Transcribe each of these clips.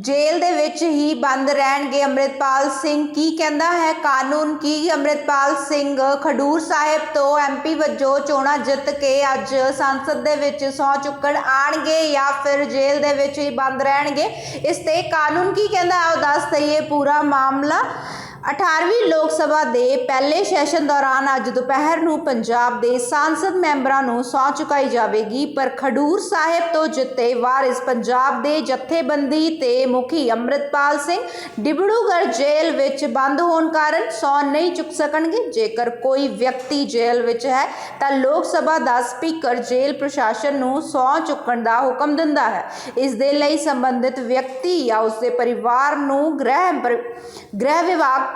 ਜੇਲ੍ਹ ਦੇ ਵਿੱਚ ਹੀ ਬੰਦ ਰਹਿਣਗੇ ਅੰਮ੍ਰਿਤਪਾਲ ਸਿੰਘ। ਕੀ ਕਹਿੰਦਾ ਹੈ ਕਾਨੂੰਨ? ਕੀ ਅੰਮ੍ਰਿਤਪਾਲ ਸਿੰਘ ਖਡੂਰ ਸਾਹਿਬ ਤੋਂ ਐਮਪੀ ਵਜੋਂ ਚੋਣਾਂ ਜਿੱਤ ਕੇ ਅੱਜ ਸੰਸਦ ਦੇ ਵਿੱਚ ਸਹੁੰ ਚੁੱਕਣ ਆਣਗੇ ਜਾਂ ਫਿਰ ਜੇਲ੍ਹ ਦੇ ਵਿੱਚ ਹੀ ਬੰਦ ਰਹਿਣਗੇ? ਇਸ ਤੇ ਕਾਨੂੰਨ ਕੀ ਕਹਿੰਦਾ ਹੈ? ਉਹ ਦੱਸ ਦਈਏ ਪੂਰਾ ਮਾਮਲਾ। 18ਵੀਂ ਲੋਕ ਸਭਾ ਦੇ ਪਹਿਲੇ ਸੈਸ਼ਨ ਦੌਰਾਨ ਅੱਜ ਦੁਪਹਿਰ ਨੂੰ ਪੰਜਾਬ ਦੇ ਸੰਸਦ ਮੈਂਬਰਾਂ ਨੂੰ ਸਹੁੰ ਚੁਕਾਈ ਜਾਵੇਗੀ, ਪਰ ਖਡੂਰ ਸਾਹਿਬ ਤੋਂ ਜਿੱਤੇ ਵਾਰਿਸ ਪੰਜਾਬ ਦੇ ਜਥੇਬੰਦੀ ਤੇ ਮੁਖੀ ਅੰਮ੍ਰਿਤਪਾਲ ਸਿੰਘ ਡਿਬੜੂਗੜ੍ਹ ਜੇਲ੍ਹ ਵਿੱਚ ਬੰਦ ਹੋਣ ਕਾਰਨ ਸਹੁੰ ਨਹੀਂ ਚੁੱਕ ਸਕਣਗੇ। ਜੇਕਰ ਕੋਈ ਵਿਅਕਤੀ ਜੇਲ੍ਹ ਵਿੱਚ ਹੈ, ਤਾਂ ਲੋਕ ਸਭਾ ਦਾ ਸਪੀਕਰ ਜੇਲ੍ਹ ਪ੍ਰਸ਼ਾਸਨ ਨੂੰ ਸਹੁੰ ਚੁੱਕਣ ਦਾ ਹੁਕਮ ਦਿੰਦਾ ਹੈ। ਇਸ ਦੇ ਲਈ ਸੰਬੰਧਿਤ ਵਿਅਕਤੀ ਜਾਂ ਉਸ ਦੇ ਪਰਿਵਾਰ ਨੂੰ ਗ੍ਰਹਿ ਪਰ- ਗ੍ਰਹਿ ਵਿਭਾਗ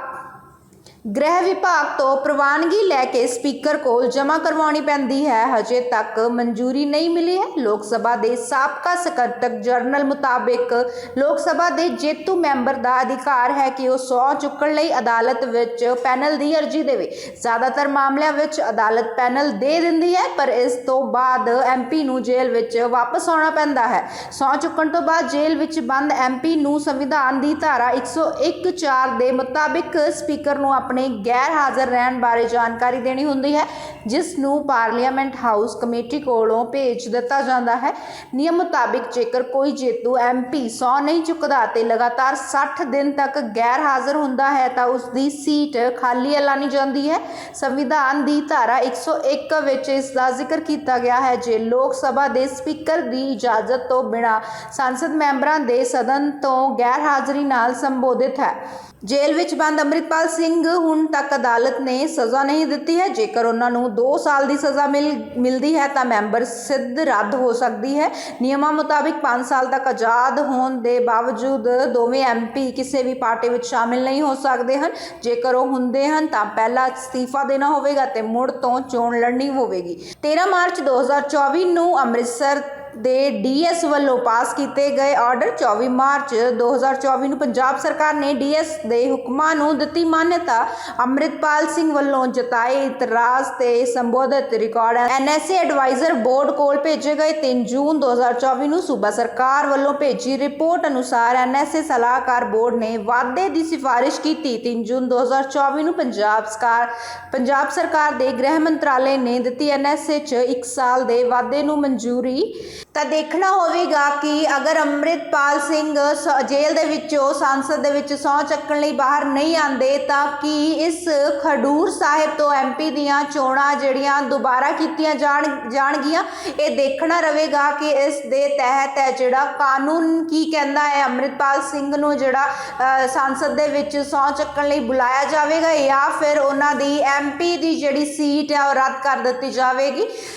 ਗ੍ਰਹਿ ਵਿਭਾਗ ਤੋਂ ਪ੍ਰਵਾਨਗੀ ਲੈ ਕੇ ਸਪੀਕਰ ਕੋਲ ਜਮ੍ਹਾਂ ਕਰਵਾਉਣੀ ਪੈਂਦੀ ਹੈ। ਹਜੇ ਤੱਕ ਮਨਜ਼ੂਰੀ ਨਹੀਂ ਮਿਲੀ ਹੈ। ਲੋਕ ਸਭਾ ਦੇ ਸਾਬਕਾ ਸਕੱਤਰ ਜਰਨਲ ਮੁਤਾਬਿਕ ਲੋਕ ਸਭਾ ਦੇ ਜੇਤੂ ਮੈਂਬਰ ਦਾ ਅਧਿਕਾਰ ਹੈ ਕਿ ਉਹ ਸਹੁੰ ਚੁੱਕਣ ਲਈ ਅਦਾਲਤ ਵਿੱਚ ਪੈਨਲ ਦੀ ਅਰਜ਼ੀ ਦੇਵੇ। ਜ਼ਿਆਦਾਤਰ ਮਾਮਲਿਆਂ ਵਿੱਚ ਅਦਾਲਤ ਪੈਨਲ ਦੇ ਦਿੰਦੀ ਹੈ, ਪਰ ਇਸ ਤੋਂ ਬਾਅਦ ਐਮਪੀ ਨੂੰ ਜੇਲ੍ਹ ਵਿੱਚ ਵਾਪਸ ਆਉਣਾ ਪੈਂਦਾ ਹੈ। ਸਹੁੰ ਚੁੱਕਣ ਤੋਂ ਬਾਅਦ ਜੇਲ੍ਹ ਵਿੱਚ ਬੰਦ ਐਮਪੀ ਨੂੰ ਸੰਵਿਧਾਨ ਦੀ ਧਾਰਾ 101.4 ਦੇ ਮੁਤਾਬਿਕ ਸਪੀਕਰ ਨੂੰ ਆਪਣੇ ਗੈਰ ਹਾਜ਼ਰ ਰਹਿਣ ਬਾਰੇ ਜਾਣਕਾਰੀ ਦੇਣੀ ਹੁੰਦੀ ਹੈ, ਜਿਸ ਨੂੰ ਪਾਰਲੀਮੈਂਟ ਹਾਊਸ ਕਮੇਟੀ ਕੋਲੋਂ ਭੇਜ ਦਿੱਤਾ ਜਾਂਦਾ ਹੈ। ਨਿਯਮ ਮੁਤਾਬਿਕ ਜੇਕਰ ਕੋਈ ਜੇਤੂ ਐਮਪੀ ਸਹੁੰ ਨਹੀਂ ਚੁੱਕਦਾ ਤੇ ਲਗਾਤਾਰ 60 ਦਿਨ ਤੱਕ ਗੈਰ ਹਾਜ਼ਰ ਹੁੰਦਾ ਹੈ, ਤਾਂ ਉਸ ਦੀ ਸੀਟ ਖਾਲੀ ਐਲਾਨੀ ਜਾਂਦੀ ਹੈ। ਸੰਵਿਧਾਨ ਦੀ ਧਾਰਾ 101 ਵਿੱਚ ਇਸ ਦਾ ਜ਼ਿਕਰ ਕੀਤਾ ਗਿਆ ਹੈ ਜੇ ਲੋਕ ਸਭਾ ਦੇ ਸਪੀਕਰ ਦੀ ਇਜਾਜ਼ਤ ਤੋਂ ਬਿਨਾਂ ਸੰਸਦ ਮੈਂਬਰਾਂ ਦੇ ਸਦਨ ਤੋਂ ਗੈਰ ਹਾਜ਼ਰੀ ਨਾਲ ਸੰਬੋਧਿਤ ਹੈ। ਜੇਲ੍ਹ ਵਿੱਚ ਬੰਦ ਅੰਮ੍ਰਿਤਪਾਲ ਸਿੰਘ ਹੁਣ ਤੱਕ ਅਦਾਲਤ ਨੇ ਸਜ਼ਾ ਨਹੀਂ ਦਿੱਤੀ ਹੈ। ਜੇਕਰ ਉਹਨਾਂ ਨੂੰ 2 ਸਾਲ ਦੀ ਸਜ਼ਾ ਮਿਲ, ਮਿਲਦੀ ਹੈ ਤਾਂ ਮੈਂਬਰ ਸਿੱਧ ਰੱਦ ਹੋ ਸਕਦੀ ਹੈ। ਨਿਯਮਾਂ ਮੁਤਾਬਿਕ 5 ਸਾਲ ਤੱਕ ਆਜ਼ਾਦ ਹੋਣ ਦੇ ਬਾਵਜੂਦ ਦੋਵੇਂ ਐਮਪੀ ਕਿਸੇ ਵੀ ਪਾਰਟੀ ਵਿੱਚ ਸ਼ਾਮਿਲ ਨਹੀਂ ਹੋ ਸਕਦੇ ਹਨ। ਜੇਕਰ ਉਹ ਹੁੰਦੇ ਹਨ ਤਾਂ ਪਹਿਲਾਂ ਅਸਤੀਫਾ ਦੇਣਾ ਹੋਵੇਗਾ ਤੇ ਮੁੜ ਤੋਂ ਚੋਣ ਲੜਨੀ ਹੋਵੇਗੀ। 13 ਮਾਰਚ 2024 ਨੂੰ ਅੰਮ੍ਰਿਤਸਰ ਦੇ ਡੀਐਸ ਵੱਲੋਂ ਪਾਸ ਕੀਤੇ ਗਏ ਆਰਡਰ 24 ਮਾਰਚ 2024 ਨੂੰ ਪੰਜਾਬ ਸਰਕਾਰ ਨੇ ਡੀਐਸ ਦੇ ਹੁਕਮਾਂ ਨੂੰ ਦਿੱਤੀ ਮਾਨਤਾ। ਅੰਮ੍ਰਿਤਪਾਲ ਸਿੰਘ ਵੱਲੋਂ ਜਤਾਏ ਇਤਰਾਜ਼ ਤੇ ਸੰਬੋਧਿਤ ਰਿਕਾਰਡ ਐਨਐਸਏ ਐਡਵਾਈਜ਼ਰ ਬੋਰਡ ਕੋਲ ਭੇਜੇ ਗਏ 3 ਜੂਨ 2024 ਨੂੰ ਸੂਬਾ ਸਰਕਾਰ ਵੱਲੋਂ ਭੇਜੀ ਰਿਪੋਰਟ ਅਨੁਸਾਰ ਐਨਐਸਏ ਸਲਾਹਕਾਰ ਬੋਰਡ ਨੇ ਵਾਅਦੇ ਦੀ ਸਿਫਾਰਿਸ਼ ਕੀਤੀ। 3 ਜੂਨ 2024 ਨੂੰ ਪੰਜਾਬ ਸਰਕਾਰ ਪੰਜਾਬ ਸਰਕਾਰ ਦੇ ਗ੍ਰਹਿ ਮੰਤਰਾਲੇ ਨੇ ਦਿੱਤੀ ਐਨਐਸਏ 'ਚ 1 ਸਾਲ ਦੇ ਵਾਅਦੇ ਨੂੰ ਮਨਜ਼ੂਰੀ ਤਾਂ ਦੇਖਣਾ ਹੋਵੇਗਾ ਕਿ ਅਗਰ ਅੰਮ੍ਰਿਤਪਾਲ ਸਿੰਘ ਸ- ਜੇਲ੍ਹ ਦੇ ਵਿੱਚੋਂ, ਸੰਸਦ ਦੇ ਵਿੱਚ ਸਹੁੰ ਚੱਕਣ ਲਈ ਬਾਹਰ ਨਹੀਂ ਆਉਂਦੇ, ਤਾਂ ਕੀ ਇਸ ਖਡੂਰ ਸਾਹਿਬ ਤੋਂ ਐਮਪੀ ਦੀਆਂ ਚੋਣਾਂ ਜਿਹੜੀਆਂ ਦੁਬਾਰਾ ਕੀਤੀਆਂ ਜਾਣ, ਜਾਣਗੀਆਂ? ਇਹ ਦੇਖਣਾ ਰਹੇਗਾ ਕਿ ਇਸ ਦੇ ਤਹਿਤ ਹੈ ਜਿਹੜਾ ਕਾਨੂੰਨ, ਕੀ ਕਹਿੰਦਾ ਹੈ ਅੰਮ੍ਰਿਤਪਾਲ ਸਿੰਘ ਨੂੰ ਜਿਹੜਾ ਸੰਸਦ ਦੇ ਵਿੱਚ ਸਹੁੰ ਚੱਕਣ ਲਈ ਬੁਲਾਇਆ ਜਾਵੇਗਾ ਜਾਂ ਫਿਰ ਉਹਨਾਂ ਦੀ ਐਮਪੀ ਦੀ ਜਿਹੜੀ ਸੀਟ ਹੈ ਉਹ ਰੱਦ ਕਰ ਦਿੱਤੀ ਜਾਵੇਗੀ।